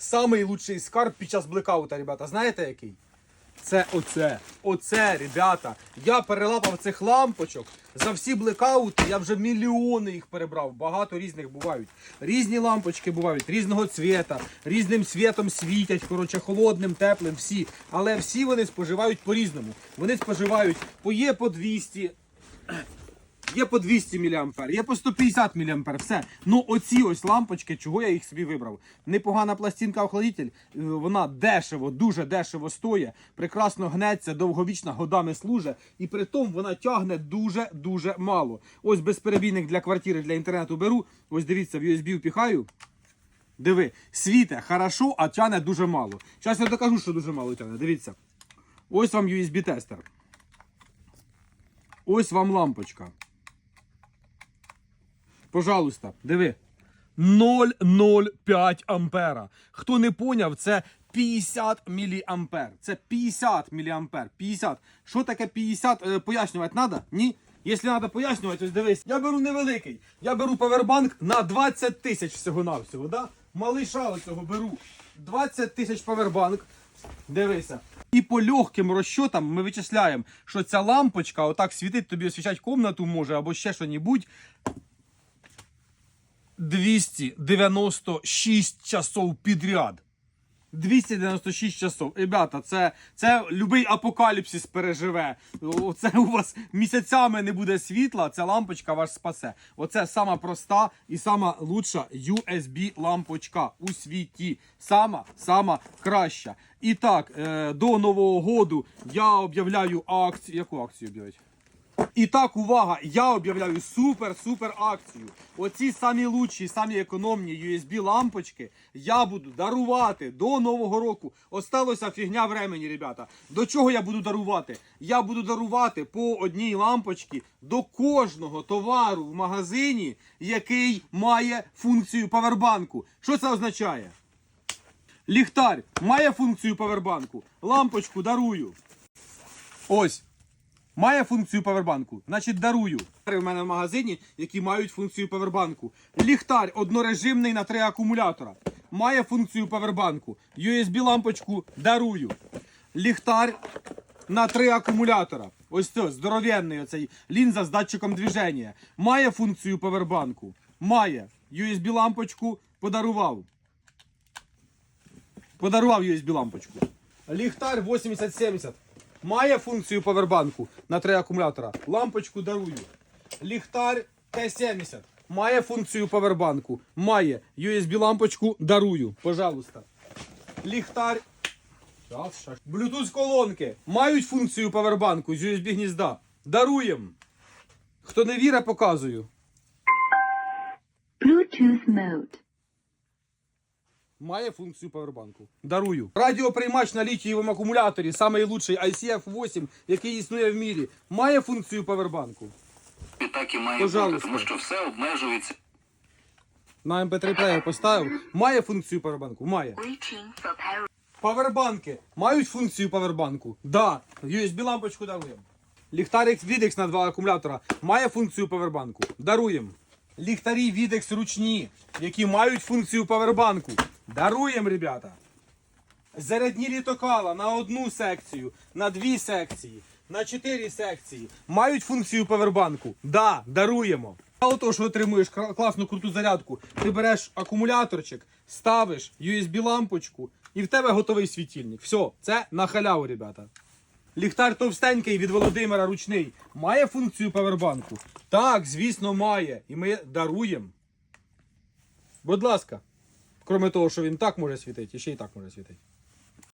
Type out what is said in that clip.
самий лучший скарб під час блекаута, ребята. Знаєте який? Це оце. Оце, ребята. Я перелапав цих лампочок. За всі блекаути я вже мільйони їх перебрав. Багато різних бувають. Різні лампочки бувають, різного цвіта, різним світом світять, коротше, холодним, теплим, всі. Але всі вони споживають по-різному. Вони споживають по є по 200, Є по 200 мА, є по 150 мА, все. Ну оці ось лампочки, чого я їх собі вибрав. Непогана пластинка охладитель, е, вона дешево, дуже дешево стоїть, прекрасно гнеться, довговічна годами служить, і при тому вона тягне дуже-дуже мало. Ось безперебійник для квартири, для інтернету беру. Ось дивіться, в USB впіхаю. Диви, світе хорошо, а тягне дуже мало. Зараз я докажу, що дуже мало тягне. Дивіться. Ось вам USB-тестер. Ось вам лампочка. Пожалуйста, диви. 0,05 ампера. Хто не поняв, це 50 міліампер. Це 50 міліампер. 50. Що таке 50? Е, пояснювати треба? Ні? Якщо треба пояснювати, ось дивись. Я беру невеликий. Я беру павербанк на 20 тисяч всього-навсього. Да? Малиша оцього беру. 20 тисяч павербанк. Дивися. І по легким розчотам ми вичисляємо, що ця лампочка отак світить тобі освічать комнату може або ще що-небудь. 296 часов підряд. 296 часов. Ребята, це, це любий апокаліпсис переживе. Оце у вас місяцями не буде світла, ця лампочка вас спасе. Оце сама проста і сама лучша USB лампочка у світі. Сама, сама краща. І так, е, до Нового году я об'являю акцію. Яку акцію об'явити? І так, увага! Я об'являю супер-супер акцію. Оці самі лучші, самі економні USB лампочки я буду дарувати до Нового року. Осталося фігня времені, ребята. До чого я буду дарувати? Я буду дарувати по одній лампочці до кожного товару в магазині, який має функцію павербанку. Що це означає? Ліхтар має функцію павербанку. Лампочку дарую. Ось. Має функцію павербанку, значить дарую. У мене в магазині, які мають функцію павербанку. Ліхтар однорежимний на три акумулятора. Має функцію павербанку. USB лампочку дарую. Ліхтар на три акумулятора. Ось це здоровенний оцей лінза з датчиком движення. Має функцію павербанку. Має. USB лампочку подарував. Подарував USB лампочку. Ліхтар 8070. Має функцію павербанку на три акумулятора. Лампочку дарую. Ліхтар Т-70. Має функцію павербанку. Має. USB лампочку дарую. Пожалуйста. Ліхтар. Bluetooth колонки. Мають функцію павербанку з USB гнізда. Даруєм. Хто не вірить, показую. Bluetooth mode. Має функцію павербанку. Дарую. Радіоприймач на літієвому акумуляторі, самий лучший ICF-8, який існує в мірі, має функцію павербанку. І так і має Пожалуйста. бути, тому що все обмежується. На MP3 плеєр поставив. Має функцію павербанку? Має. Павербанки мають функцію павербанку? Да. USB лампочку даруємо. Ліхтарик Videx на два акумулятора має функцію павербанку. Даруємо. Ліхтарі Videx ручні, які мають функцію павербанку. Даруємо, ребята. Зарядні літокала на одну секцію, на дві секції, на чотири секції мають функцію павербанку. Да, даруємо. Мало того, що отримуєш класну круту зарядку, ти береш акумуляторчик, ставиш USB-лампочку і в тебе готовий світильник. Все, це на халяву, ребята. Ліхтар товстенький від Володимира ручний. Має функцію павербанку? Так, звісно, має. І ми даруємо. Будь ласка. Кроме того, що він так може світити, і ще й так може світити.